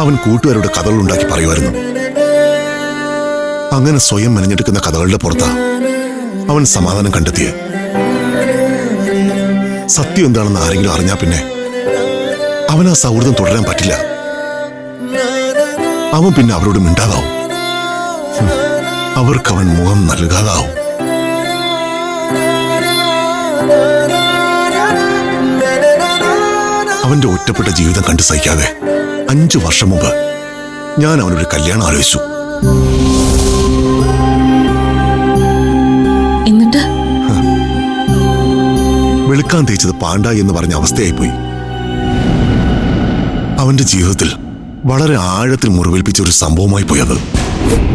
അവൻ കൂട്ടുകാരുടെ കഥകൾ ഉണ്ടാക്കി പറയുമായിരുന്നു. അങ്ങനെ സ്വയം മെനഞ്ഞെടുക്കുന്ന കഥകളുടെ പുറത്താ അവൻ സമാധാനം കണ്ടെത്തിയ. സത്യം എന്താണെന്ന് ആരെങ്കിലും അറിഞ്ഞാ പിന്നെ അവൻ ആ സൗഹൃദം തുടരാൻ പറ്റില്ല. അവൻ പിന്നെ അവരോട് മിണ്ടാതാവും. അവർക്ക് അവർക്കവൻ മുഖം നൽകാതാവും. അവന്റെ ഒറ്റപ്പെട്ട ജീവിതം കണ്ടു സഹിക്കാതെ അഞ്ചു വർഷം മുമ്പ് ഞാൻ അവനൊരു കല്യാണം ആലോചിച്ചു. എന്നിട്ട്? വെളുക്കാൻ തേച്ചത് പാണ്ട എന്ന് പറഞ്ഞ അവസ്ഥയായിപ്പോയി. അവന്റെ ജീവിതത്തിൽ വളരെ ആഴത്തിൽ മുറിവേൽപ്പിച്ച ഒരു സംഭവമായി പോയി അത്.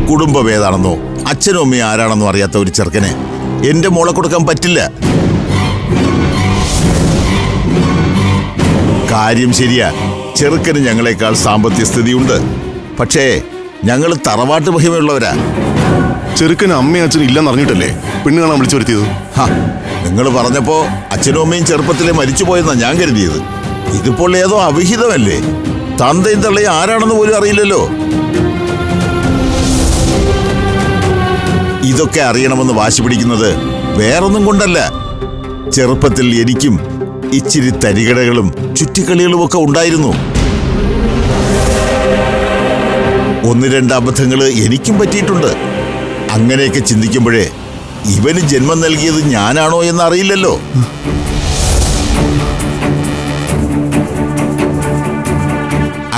കുടുംബം ഏതാണെന്നോ അച്ഛനും അമ്മയും ആരാണെന്നോ അറിയാത്ത ഒരു ചെറുക്കനെ എന്റെ മോളെ കൊടുക്കാൻ പറ്റില്ല. കാര്യം ശരിയാ. ചെറുക്കന് ഞങ്ങളെക്കാൾ സാമ്പത്തിക സ്ഥിതിയുണ്ട്. പക്ഷേ ഞങ്ങൾ തറവാട്ട് മഹിമയുള്ളവരാ. ചെറുക്കന് അമ്മയും അച്ഛനും ഇല്ലെന്ന് അറിഞ്ഞിട്ടല്ലേ പെണ്ണ് കാണാൻ വിളിച്ചു വരുത്തിയത്? നിങ്ങൾ പറഞ്ഞപ്പോ അച്ഛനും അമ്മയും ചെറുപ്പത്തിലെ മരിച്ചുപോയെന്നാ ഞാൻ കരുതിയത്. ഇതിപ്പോൾ ഏതോ അവിഹിതമല്ലേ? തന്തയും തള്ളയും ആരാണെന്ന് പോലും അറിയില്ലല്ലോ. ഇതൊക്കെ അറിയണമെന്ന് വാശി പിടിക്കുന്നത് വേറൊന്നും കൊണ്ടല്ല. ചെറുപ്പത്തിൽ എനിക്കും ഇച്ചിരി തരികടകളും ചുറ്റിക്കളികളും ഒക്കെ ഉണ്ടായിരുന്നു. ഒന്ന് രണ്ട് അബദ്ധങ്ങൾ എനിക്കും പറ്റിയിട്ടുണ്ട്. അങ്ങനെയൊക്കെ ചിന്തിക്കുമ്പോഴേ ഇവന് ജന്മം നൽകിയത് ഞാനാണോ എന്ന് അറിയില്ലല്ലോ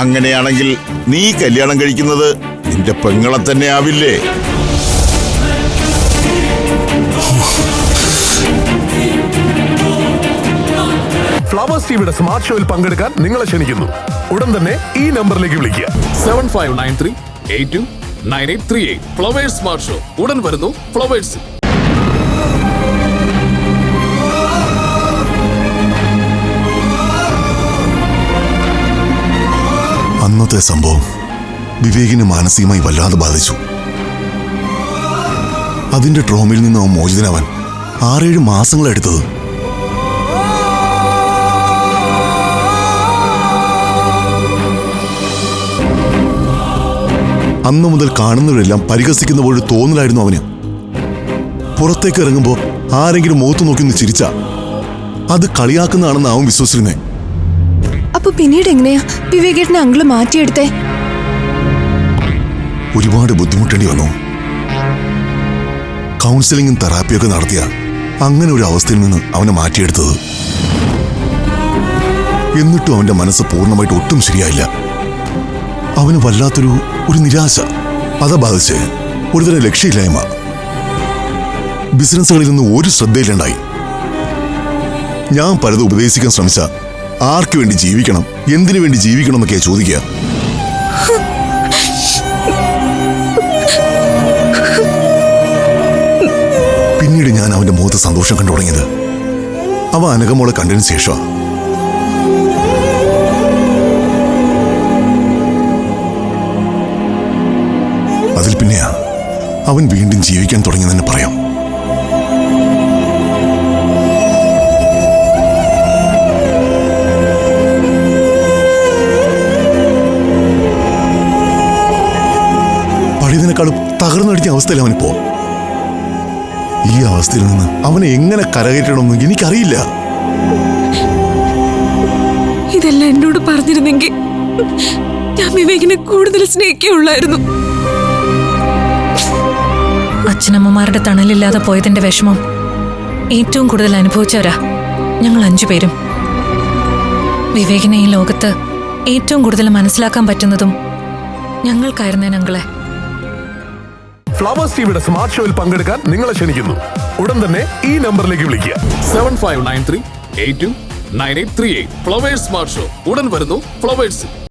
അങ്ങനെയാണെങ്കിൽ നീ കല്യാണം കഴിക്കുന്നത് നിന്റെ പെങ്ങളെ തന്നെ ആവില്ലേ ഫ്ലവേഴ്സ് ടിവിയുടെ സ്മാർട്ട് ഷോയിൽ പങ്കെടുക്കാൻ നിങ്ങളെ ക്ഷണിക്കുന്നു. ഉടൻ തന്നെ ഈ നമ്പറിലേക്ക് വിളിക്കുക. Seven five nine three eight two nine eight three eight Flowers smart show ഉടൻ വരുന്നു ഫ്ലവേഴ്സ് അന്നത്തെ സംഭവം വിവേകിനെ മാനസികമായി വല്ലാതെ ബാധിച്ചു. അതിന്റെ ട്രോമയിൽ നിന്ന് അവൻ മോചിതനാവാൻ ആറേഴ് മാസങ്ങളെടുത്തത് അന്നു മുതൽ കാണുന്നവരെല്ലാം പരിഹസിക്കുന്ന പോലെ തോന്നലായിരുന്നു അവന്. പുറത്തേക്ക് ഇറങ്ങുമ്പോൾ ആരെങ്കിലും മുഖത്ത് നോക്കി ഒന്ന് ചിരിച്ച. അത് കളിയാക്കുന്നതാണെന്ന് അവൻ വിശ്വസിച്ചിരുന്നേ. അപ്പൊ പിന്നീട് എങ്ങനെയാ? വിവേകേട്ടനെ അങ്കിൾ മാറ്റിയെടുത്തേ? ഒരുപാട് ബുദ്ധിമുട്ടേണ്ടി വന്നു. കൗൺസിലിംഗും തെറാപ്പിയൊക്കെ നടത്തിയ അങ്ങനെ ഒരു അവസ്ഥയിൽ നിന്ന് അവനെ മാറ്റിയെടുത്തത്. എന്നിട്ടും അവന്റെ മനസ്സ് പൂർണമായിട്ട് ഒട്ടും ശരിയായില്ല. അവന് വല്ലാത്തൊരു ഒരു നിരാശ. അതാ ബാധിച്ച്. ഒരുതരം ലക്ഷ്യമില്ലായ്മ ബിസിനസ്സുകളിൽ നിന്ന് ഒരു ശ്രദ്ധയിലുണ്ടായി ഞാൻ പലതും ഉപദേശിക്കാൻ ശ്രമിച്ച. ആർക്കു വേണ്ടി ജീവിക്കണം എന്തിനു വേണ്ടി ജീവിക്കണം എന്നൊക്കെയാ ചോദിക്കുക. പിന്നീട് ഞാൻ അവന്റെ മുഖത്ത് സന്തോഷം കണ്ടു തുടങ്ങിയത്. അവ അനകമോളെ കണ്ടതിന് ശേഷം അവൻ വീണ്ടും ജീവിക്കാൻ തുടങ്ങിയെന്ന് പറയാം. പഴയതിനേക്കാളും തകർന്നടിഞ്ഞ അവസ്ഥയിൽ അവനിപ്പോ ഈ അവസ്ഥയിൽ നിന്ന് അവനെ എങ്ങനെ കരകയറ്റണമെന്ന് എനിക്കറിയില്ല. ഇതെല്ലാം എന്നോട് പറഞ്ഞിരുന്നെങ്കിൽ ഞാൻ വിവേകിനെ കൂടുതൽ സ്നേഹിക്കുള്ളായിരുന്നു അച്ഛനമ്മമാരുടെ തണലില്ലാതെ പോയതിന്റെ വിഷമം ഏറ്റവും കൂടുതൽ അനുഭവിച്ചവരാ ഞങ്ങൾ അഞ്ചുപേരും വിവേകിനെ ഈ ലോകത്ത് ഏറ്റവും കൂടുതൽ മനസ്സിലാക്കാൻ പറ്റുന്നതും ഞങ്ങൾക്കായിരുന്നേ ഞങ്ങളെ ഫ്ലവേഴ്സ് ടിവിയുടെ സ്മാർട്ട് ഷോയിൽ പങ്കെടുക്കാൻ നിങ്ങളെ ക്ഷണിക്കുന്നു. ഉടൻ തന്നെ ഈ നമ്പറിലേക്ക് വിളിക്കുക. Seven five nine three eight two nine eight three eight Flowers smart show ഉടൻ വരുന്നു ഫ്ലവേഴ്സ്